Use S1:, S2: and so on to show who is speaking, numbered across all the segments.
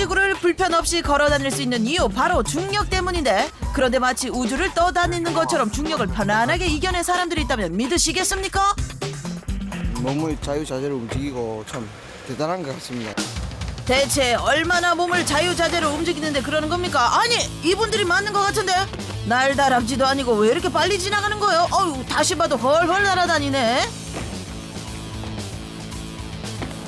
S1: 우주지구를 불편 없이 걸어 다닐 수 있는 이유 바로 중력 때문인데 그런데 마치 우주를 떠다니는 것처럼 중력을 편안하게 이겨낸 사람들이 있다면 믿으시겠습니까?
S2: 몸의 자유자재로 움직이고 참 대단한 것 같습니다.
S1: 대체 얼마나 몸을 자유자재로 움직이는데 그러는 겁니까? 아니 이분들이 맞는 것 같은데 날다람쥐도 아니고 왜 이렇게 빨리 지나가는 거예요? 어유 다시 봐도 헐헐 날아다니네.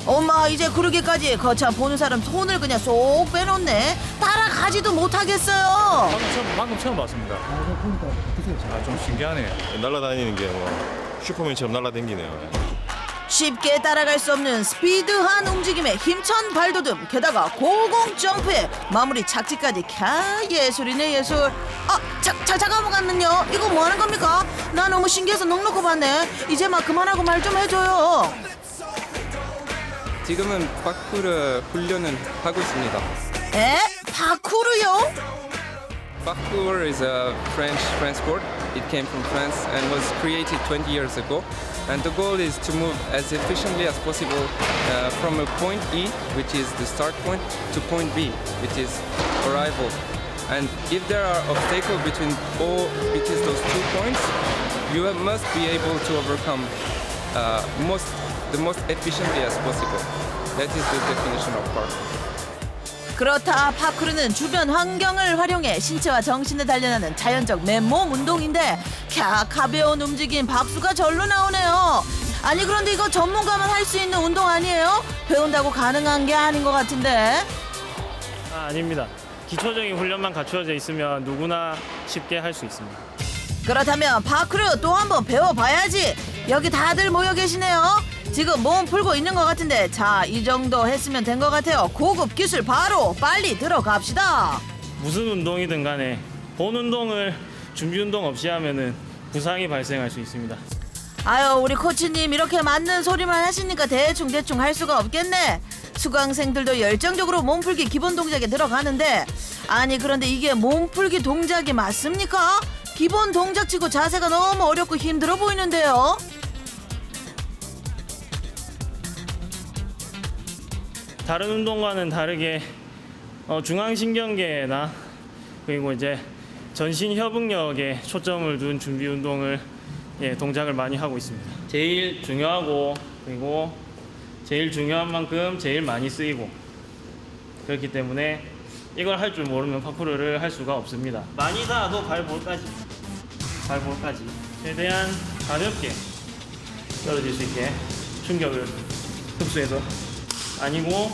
S1: 엄마 이제 그러기까지 거참 보는 사람 손을 그냥 쏙 빼놓네. 따라가지도 못하겠어요.
S3: 방금 처음, 방금 처음 봤습니다. 아, 좀 신기하네요.
S4: 날아다니는 게 뭐 슈퍼맨처럼 날아다니네요.
S1: 쉽게 따라갈 수 없는 스피드한 움직임에 힘찬 발돋움 게다가 고공 점프에 마무리 착지까지 캬 예술이네 예술 아 자, 자, 잠깐만요 이거 뭐 하는 겁니까 나 너무 신기해서 넉넉히 봤네 이제 막 그만하고 말 좀 해줘요
S5: 지금은 파쿠르 훈련을 하고 있습니다.
S1: 에? 파쿠르요?
S5: Parkour is a French French sport. It came from France and was created 20 years ago. And the goal is to move as efficiently as possible uh, from a point E, which is the start point, to point B, which is arrival. And if there are obstacles between all between those two points, you have- must be able to overcome uh, most the most efficiently as possible. That is the definition of parkour.
S1: 그렇다 파쿠르는 주변 환경을 활용해 신체와 정신을 단련하는 자연적 맨몸 운동인데 캬 가벼운 움직임 박수가 절로 나오네요 아니 그런데 이거 전문가만 할 수 있는 운동 아니에요? 배운다고 가능한 게 아닌 것 같은데
S6: 아, 아닙니다. 기초적인 훈련만 갖추어져 있으면 누구나 쉽게 할 수 있습니다.
S1: 그렇다면 파크르 또 한번 배워봐야지 여기 다들 모여 계시네요. 지금 몸 풀고 있는 것 같은데 자 이 정도 했으면 된 것 같아요. 고급 기술 바로 빨리 들어갑시다.
S6: 무슨 운동이든 간에 본 운동을 준비 운동 없이 하면은 부상이 발생할 수 있습니다.
S1: 아유 우리 코치님 이렇게 맞는 소리만 하시니까 대충 대충 할 수가 없겠네. 수강생들도 열정적으로 몸풀기 기본 동작에 들어가는데 아니 그런데 이게 몸풀기 동작이 맞습니까? 기본 동작치고 자세가 너무 어렵고 힘들어 보이는데요
S6: 다른 운동과는 다르게 어, 중앙신경계나 그리고 이제 전신 협응력에 초점을 둔 준비 운동을 예, 동작을 많이 하고 있습니다. 제일 중요하고 그리고 제일 중요한 만큼 제일 많이 쓰이고 그렇기 때문에 이걸 할 줄 모르면 파쿠르를 할 수가 없습니다. 많이 닿아도 발볼까지 발볼까지 최대한 가볍게 떨어질 수 있게 충격을 흡수해서 아니고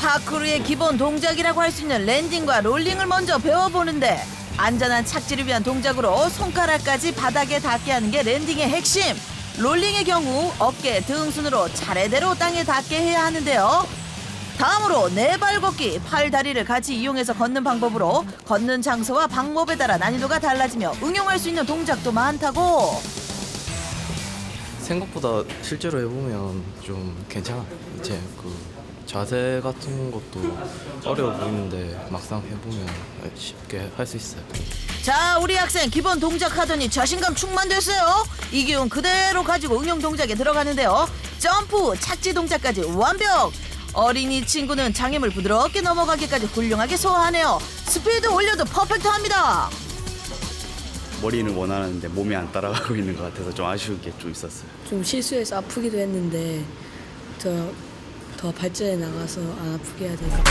S1: 파크루의 기본 동작이라고 할 수 있는 랜딩과 롤링을 먼저 배워보는데 안전한 착지를 위한 동작으로 손가락까지 바닥에 닿게 하는 게 랜딩의 핵심. 롤링의 경우 어깨, 등 순으로 차례대로 땅에 닿게 해야 하는데요. 다음으로 네 발 걷기, 팔 다리를 같이 이용해서 걷는 방법으로 걷는 장소와 방법에 따라 난이도가 달라지며 응용할 수 있는 동작도 많다고.
S7: 생각보다 실제로 해보면 좀 괜찮아. 이제 그 자세 같은 것도 어려워 보이는데 막상 해보면 쉽게 할 수 있어요.
S1: 자, 우리 학생 기본 동작 하더니 자신감 충만됐어요. 이 기운 그대로 가지고 응용 동작에 들어가는데요. 점프, 착지 동작까지 완벽. 어린이 친구는 장애물 부드럽게 넘어가기까지 훌륭하게 소화하네요. 스피드 올려도 퍼펙트합니다.
S8: 머리는 원하는데 몸이 안 따라가고 있는 것 같아서 좀 아쉬운 게 좀 있었어요.
S9: 좀 실수해서 아프기도 했는데 더, 더 발전해 나가서 안 아프게 해야 되니까